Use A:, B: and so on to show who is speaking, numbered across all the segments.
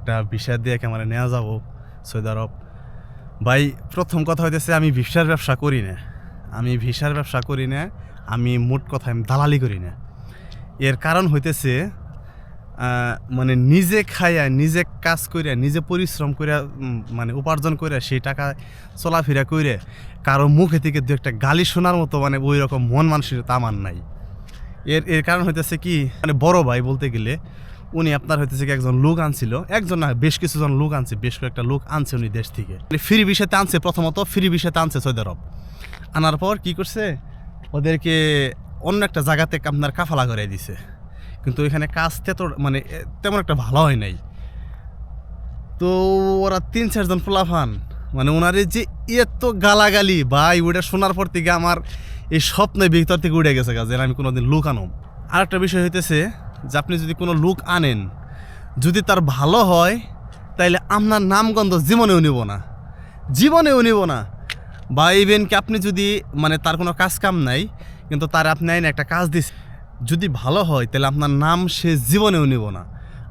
A: একটা ভিসা দিয়ে ক্যামেরা নেওয়া যাব সৌদি আরব। ভাই, প্রথম কথা হইতেছে আমি ভিসার ব্যবসা করি না। আমি ভিসার ব্যবসা করি না, আমি মোট কথা আমি দালালি করি না। এর কারণ হইতেছে মানে নিজে খাইয়া, নিজে কাজ করিয়া নিজে পরিশ্রম করিয়া মানে উপার্জন করিয়া সেই টাকা চলাফেরা কইরে, কারও মুখে থেকে দু একটা গালি শোনার মতো মানে ওই রকম মন মানসিকতা আমার নাই। এর এর কারণ হইতেছে কি মানে বড় ভাই বলতে গেলে উনি আপনার হইতেছে কি একজন লোক আনছিল। একজন না, বেশ কিছুজন লোক আনছে, বেশ কয়েকটা লোক আনছে উনি দেশ থেকে। ফ্রি বিষয়তে আনছে প্রথমত, ফ্রি বিষয়তে আনছে সৌদি আরব। আনার পর কি করছে? ওদেরকে অন্য একটা জায়গাতে আপনার কাফালা করে দিছে। কিন্তু এখানে কাজ তেত মানে তেমন একটা ভালো হয় নাই। তো ওরা তিন চারজন পোলাফান মানে ওনারে যে এত গালাগালি, ভাই ওটা শোনার পর থেকে আমার এই স্বপ্নের ভিতর থেকে উঠে গেছে কাজে আমি কোনোদিন লুক আনো আর একটা বিষয় হইতেছে যে আপনি যদি কোনো লুক আনেন, যদি তার ভালো হয়, তাইলে আপনার নামগন্ধ জীবনেও নিব না। জীবনেও নিব না। বা ইভেন কি আপনি যদি মানে তার কোনো কাজ কাম নাই, কিন্তু তার আপনি আইন একটা কাজ দিস যদি ভালো হয় তাহলে আপনার নাম সে জীবনেও নিব না।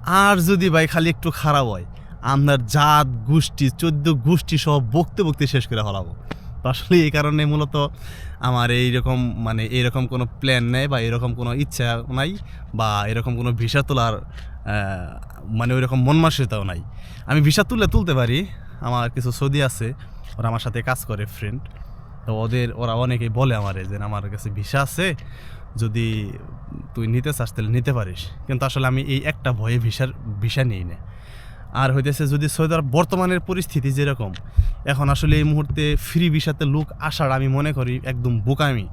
A: আর যদি ভাই খালি একটু খারাপ হয়, আপনার জাত, গোষ্ঠী, চোদ্দ গোষ্ঠী সব বকতে বকতে শেষ করে হলাবো তো আসলে এই কারণে মূলত আমার এইরকম মানে এইরকম কোনো প্ল্যান নেই বা এরকম কোনো ইচ্ছা নাই বা এরকম কোনো ভিসা তোলার মানে ওই রকম মন মানসিকতাও নাই। আমি ভিসা তুলে তুলতে পারি, আমার কিছু সৌদি আছে, ওরা আমার সাথে কাজ করে ফ্রেন্ড তো ওদের, ওরা অনেকেই বলে আমারে যে আমার কাছে ভিসা আছে, যদি তুই নিতে চাস তাহলে নিতে পারিস। কিন্তু আসলে আমি এই একটা ভয়ে ভিসার, ভিসা নিই না। আর হইতেছে যদি সৌদি আরব বর্তমানের পরিস্থিতি যেরকম, এখন আসলে এই মুহূর্তে ফ্রি ভিসাতে লোক আসার আমি মনে করি একদম বোকামি।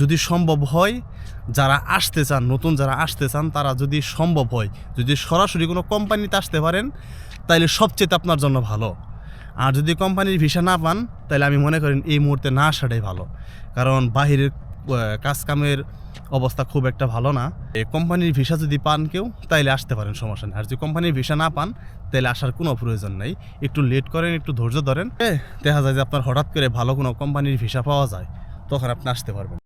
A: যদি সম্ভব হয়, যারা আসতে চান, নতুন যারা আসতে চান, তারা যদি সম্ভব হয়, যদি সরাসরি কোনো কোম্পানিতে আসতে পারেন, তাইলে সবচেয়ে আপনার জন্য ভালো। আর যদি কোম্পানির ভিসা না পান তাহলে আমি মনে করেন এই মুহূর্তে না আসাটাই ভালো। কারণ বাহিরের কাজকামের অবস্থা খুব একটা ভালো না। কোম্পানির ভিসা যদি পান কেউ, তাইলে আসতে পারেন, সমস্যা নেই। আর যদি কোম্পানির ভিসা না পান তাহলে আসার কোনো প্রয়োজন নেই। একটু লেট করেন, একটু ধৈর্য ধরেন। দেখা যায় যে আপনার হঠাৎ করে ভালো কোনো কোম্পানির ভিসা পাওয়া যায়, তখন আপনি আসতে পারবেন।